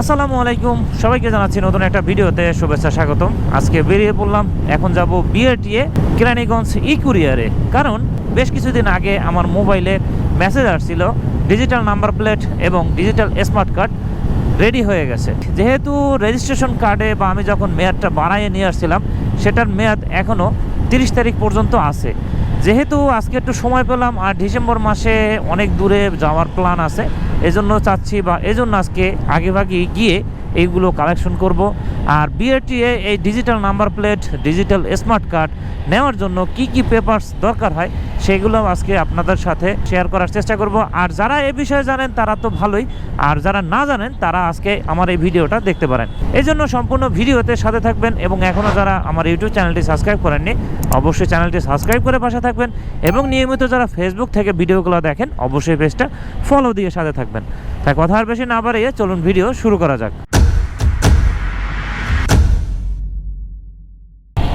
আসসালামু আলাইকুম। সবাইকে জানাচ্ছি নতুন একটা ভিডিওতে শুভেচ্ছা, স্বাগতম। আজকে বেরিয়ে পড়লাম, এখন যাব বিআরটিএ, কেরানীগঞ্জ ই কুরিয়ারে কারণ বেশ কিছুদিন আগে আমার মোবাইলে মেসেজ আসছিল, ডিজিটাল নাম্বার প্লেট এবং ডিজিটাল স্মার্ট কার্ড রেডি হয়ে গেছে। যেহেতু রেজিস্ট্রেশন কার্ডে বা আমি যখন মেয়াদটা বাড়াইয়ে নিয়ে আসছিলাম, সেটার মেয়াদ এখনও তিরিশ তারিখ পর্যন্ত আছে। যেহেতু আজকে একটু সময় পেলাম, আর ডিসেম্বর মাসে অনেক দূরে যাওয়ার প্ল্যান আছে এজন্য চাচ্ছি বা এজন্য আজকে আগেভাগে গিয়ে এইগুলো কালেকশন করব। আর বিআরটিএ এই digital number plate digital smart card নেওয়ার জন্য কি কি পেপারস দরকার হয় সেগুলো আজকে আপনাদের সাথে শেয়ার করার চেষ্টা করব। আর যারা এ বিষয়ে জানেন, তারা তো ভালোই। আর যারা না জানেন, তারা আজকে আমার এই ভিডিওটা দেখতে পারেন। এই জন্য সম্পূর্ণ ভিডিওতে সাথে থাকবেন এবং এখনও যারা আমার ইউটিউব চ্যানেলটি সাবস্ক্রাইব করেননি, অবশ্যই চ্যানেলটি সাবস্ক্রাইব করে পাশে থাকবেন এবং নিয়মিত যারা ফেসবুক থেকে ভিডিওগুলো দেখেন, অবশ্যই পেজটা ফলো দিয়ে সাথে থাকবেন। তাই কথা আর বেশি না বাড়িয়ে চলুন ভিডিও শুরু করা যাক।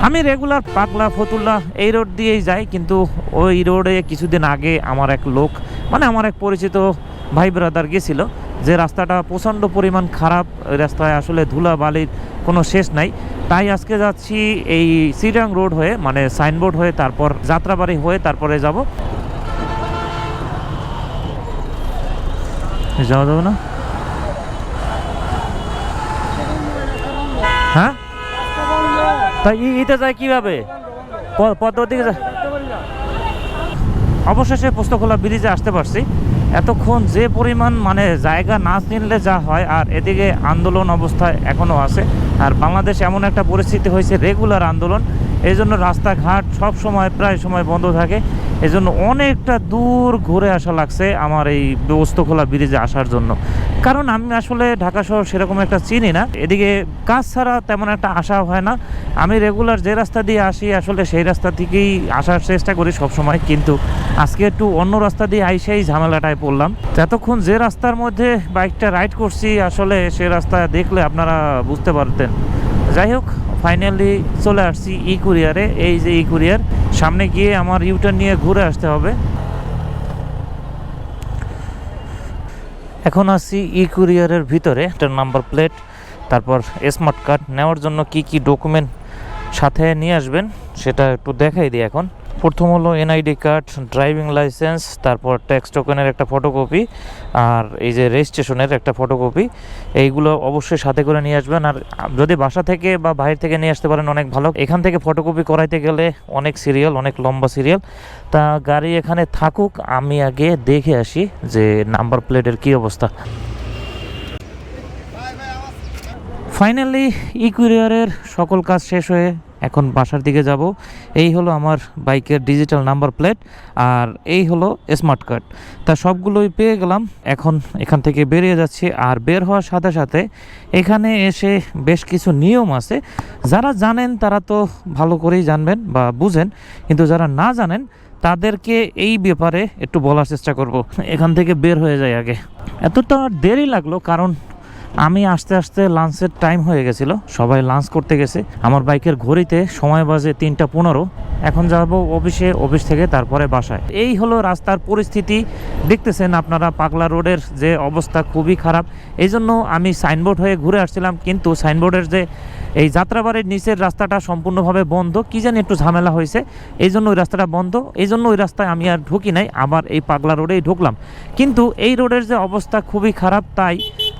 আমি রেগুলার পাগলা ফতুল্লা এই রোড দিয়েই যাই, কিন্তু ওই রোডে কিছুদিন আগে আমার এক লোক মানে আমার এক পরিচিত ভাই ব্রাদার গেছিল, যে রাস্তাটা প্রচণ্ড পরিমাণ খারাপ রাস্তায় আসলে ধুলা বালির কোনো শেষ নাই। তাই আজকে যাচ্ছি এই সিরাং রোড হয়ে মানে সাইনবোর্ড হয়ে, তারপর যাত্রাবাড়ি হয়ে, তারপরে যাব। যাওয়া যাবে না? তাই ইতে যায় কীভাবে? পদ্মার দিকে অবশেষে পুস্তকলা ব্রিজে আসতে পারছি। এতক্ষণ যে পরিমাণ মানে জায়গা না চিনলে যা হয়, আর এদিকে আন্দোলন অবস্থায় এখনও আছে। আর বাংলাদেশ এমন একটা পরিস্থিতি হয়েছে, রেগুলার আন্দোলন। এই জন্য রাস্তাঘাট সব সময়, প্রায় সময় বন্ধ থাকে। এই জন্য অনেকটা দূর ঘুরে আসা লাগছে আমার এই ব্যবস্থখোলা ব্রিজে আসার জন্য। কারণ আমি আসলে ঢাকা শহর সেরকম একটা চিনি না। এদিকে কাজ ছাড়া তেমন একটা আসা হয় না। আমি রেগুলার যে রাস্তা দিয়ে আসি, আসলে সেই রাস্তা থেকেই আসার চেষ্টা করি সব সময় কিন্তু আজকে একটু অন্য রাস্তা দিয়ে আইসেই ঝামেলাটায় পড়লাম। এতক্ষণ যে রাস্তার মধ্যে বাইকটা রাইড করছি, আসলে সে রাস্তা দেখলে আপনারা বুঝতে পারতেন। যাই হোক ফাইনালি চলে আসছি ই কুরিয়ারে। এই যে ই কুরিয়ার, সামনে গিয়ে আমার ইউটার নিয়ে ঘুরে আসতে হবে। এখন আসছি ই কুরিয়ারের ভিতরে একটা নাম্বার প্লেট তারপর স্মার্ট কার্ড নেওয়ার জন্য কি কি ডকুমেন্ট সাথে নিয়ে আসবেন, সেটা একটু দেখাই দিই এখন। প্রথম হলো এনআইডি কার্ড ড্রাইভিং লাইসেন্স তারপর ট্যাক্স টোকেনের একটা ফটোকপি আর এই যে রেজিস্ট্রেশনের একটা ফটোকপি এইগুলো অবশ্যই সাথে করে নিয়ে আসবেন আর যদি বাসা থেকে বা বাইরে থেকে নিয়ে আসতে পারেন, অনেক ভালো। এখান থেকে ফটোকপি করাইতে গেলে অনেক সিরিয়াল অনেক লম্বা সিরিয়াল তা গাড়ি এখানে থাকুক, আমি আগে দেখে আসি যে নাম্বার প্লেটের কী অবস্থা। ফাইনালি ই কুরিয়ারের সকল কাজ শেষ হয়ে এখন বাসার দিকে যাব। এই হলো আমার বাইকের ডিজিটাল নাম্বার প্লেট আর এই হলো স্মার্ট কার্ড তা সবগুলোই পেয়ে গেলাম, এখন এখান থেকে বেরিয়ে যাচ্ছি আর বের হওয়ার সাথে সাথে এখানে এসে বেশ কিছু নিয়ম আছে। যারা জানেন তারা তো ভালো করেই জানবেন বা বুঝেন, কিন্তু যারা না জানেন তাদেরকে এই ব্যাপারে একটু বলার চেষ্টা করব। এখান থেকে বের হয়ে যায় আগে। এতটা দেরি লাগল কারণ আমি আস্তে আস্তে লাঞ্চের টাইম হয়ে গেছিল, সবাই লাঞ্চ করতে গেছে। আমার বাইকের ঘড়িতে সময় বাজে তিনটা পনেরো। এখন যাব অফিসে, অফিস থেকে তারপরে বাসায়। এই হলো রাস্তার পরিস্থিতি। দেখতেছেন আপনারা পাগলা রোডের যে অবস্থা খুবই খারাপ। এই জন্য আমি সাইনবোর্ড হয়ে ঘুরে আসছিলাম, কিন্তু সাইনবোর্ডের যে এই যাত্রাবাড়ির নিচের রাস্তাটা সম্পূর্ণভাবে বন্ধ। কি জানি একটু ঝামেলা হয়েছে। এই জন্য ওই রাস্তাটা বন্ধ। এই জন্য ওই রাস্তায় আমি আর ঢুকি নাই। আবার এই পাগলা রোডেই ঢুকলাম। কিন্তু এই রোডের যে অবস্থা খুবই খারাপ, তাই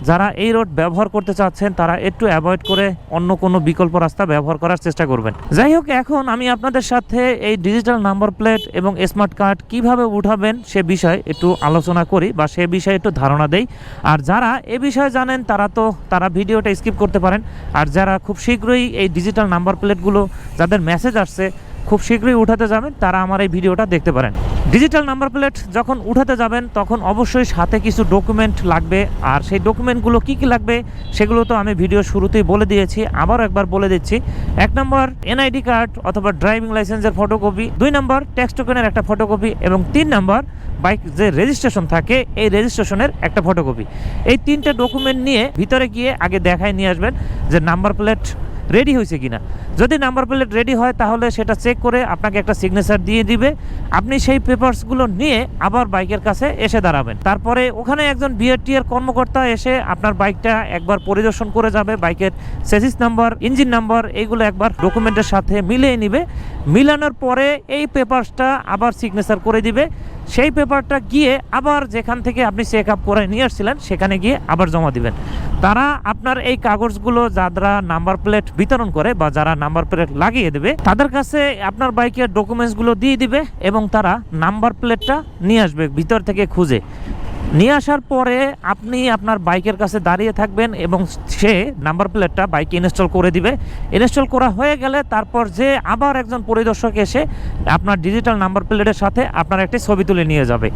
যারা এই রোড ব্যবহার করতে চাচ্ছেন, তারা একটু অ্যাভয়েড করে অন্য কোনো বিকল্প রাস্তা ব্যবহার করার চেষ্টা করবেন। যাই হোক, এখন আমি আপনাদের সাথে এই ডিজিটাল নাম্বার প্লেট এবং স্মার্ট কার্ড কীভাবে উঠাবেন সে বিষয়ে একটু আলোচনা করি বা সে বিষয়ে একটু ধারণা দেই। আর যারা এ বিষয়ে জানেন, তারা তো, তারা ভিডিওটা স্কিপ করতে পারেন। আর যারা খুব শীঘ্রই এই ডিজিটাল নাম্বার প্লেটগুলো যাদের মেসেজ আসছে, খুব শীঘ্রই উঠাতে যাবেন, তারা আমার এই ভিডিওটা দেখতে পারেন। ডিজিটাল নাম্বার প্লেট যখন উঠাতে যাবেন, তখন অবশ্যই সাথে কিছু ডকুমেন্ট লাগবে। আর সেই ডকুমেন্টগুলো কি কি লাগবে, সেগুলো তো আমি ভিডিও শুরুতেই বলে দিয়েছি, আবারও একবার বলে দিচ্ছি। এক নম্বর এনআইডি কার্ড অথবা ড্রাইভিং লাইসেন্সের ফটোকপি দুই নম্বর ট্যাক্স টোকেনের একটা ফটোকপি এবং তিন নম্বর, বাইক যে রেজিস্ট্রেশন থাকে, এই রেজিস্ট্রেশনের একটা ফটোকপি এই তিনটে ডকুমেন্ট নিয়ে ভিতরে গিয়ে আগে দেখায় নিয়ে আসবেন যে নাম্বার প্লেট রেডি হয়েছে কিনা? যদি নাম্বার প্লেট রেডি হয়, তাহলে সেটা চেক করে আপনাকে একটা সিগনেচার দিয়ে দিবে। আপনি সেই পেপারসগুলো নিয়ে আবার বাইকের কাছে এসে দাঁড়াবেন। তারপরে ওখানে একজন বিআরটি এর কর্মকর্তা এসে আপনার বাইকটা একবার পরিদর্শন করে যাবে। বাইকের সেসিস নাম্বার ইঞ্জিন নাম্বার এইগুলো একবার ডকুমেন্টের সাথে মিলিয়ে নিবে। মিলানোর পরে এই পেপারসটা আবার সিগনেচার করে দিবে। সেই পেপারটা গিয়ে আবার যেখান থেকে আপনি চেক আপ করে নিয়ে আসছিলেন, সেখানে গিয়ে আবার জমা দিবেন। তারা আপনার এই কাগজগুলো যারা নাম্বার প্লেট বিতরণ করে বা যারা নাম্বার প্লেট লাগিয়ে দেবে, তাদের কাছে আপনার বাইকের ডকুমেন্টসগুলো দিয়ে দিবে এবং তারা নাম্বার প্লেটটা নিয়ে আসবে ভিতর থেকে খুঁজে। নিয়ে আসার পরে আপনি আপনার বাইকের কাছে দাঁড়িয়ে থাকবেন এবং সে নাম্বার প্লেটটা বাইকে ইনস্টল করে দিবে। ইনস্টল করা হয়ে গেলে তারপর যে আবার একজন পরিদর্শক এসে আপনার ডিজিটাল নাম্বার প্লেটের সাথে আপনার একটি ছবি তুলে নিয়ে যাবে।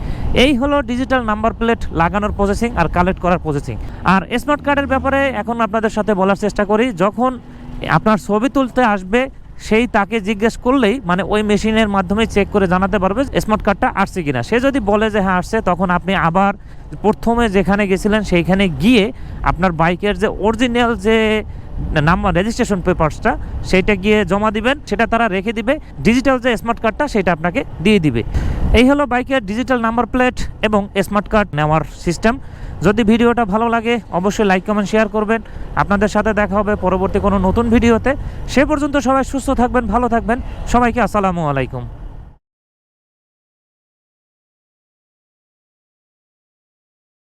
এই হলো ডিজিটাল নাম্বার প্লেট লাগানোর প্রসেসিং আর কালেক্ট করার প্রসেসিং আর স্মার্ট কার্ডের ব্যাপারে এখন আপনাদের সাথে বলার চেষ্টা করি, যখন আপনার ছবি তুলতে আসবে সেই তাকে জিজ্ঞেস করলেই মানে ওই মেশিনের মাধ্যমে চেক করে জানাতে পারবে স্মার্ট কার্ডটা আসছে কিনা। সে যদি বলে যে হ্যাঁ আসছে, তখন আপনি আবার প্রথমে যেখানে গেছিলেন সেইখানে গিয়ে আপনার বাইকের যে অরিজিনাল যে নাম্বার রেজিস্ট্রেশন পেপারসটা সেইটা গিয়ে জমা দিবেন, সেটা তারা রেখে দিবে। ডিজিটাল যে স্মার্ট কার্ডটা সেটা আপনাকে দিয়ে দিবে। এই হলো বাইকের ডিজিটাল নাম্বার প্লেট এবং স্মার্ট কার্ড নেওয়ার সিস্টেম যদি ভিডিওটা ভালো লাগে, অবশ্যই লাইক কমেন্ট শেয়ার করবেন। আপনাদের সাথে দেখা হবে পরবর্তী কোনো নতুন ভিডিওতে। সে পর্যন্ত সবাই সুস্থ থাকবেন, ভালো থাকবেন। সবাইকে আসসালামু আলাইকুম।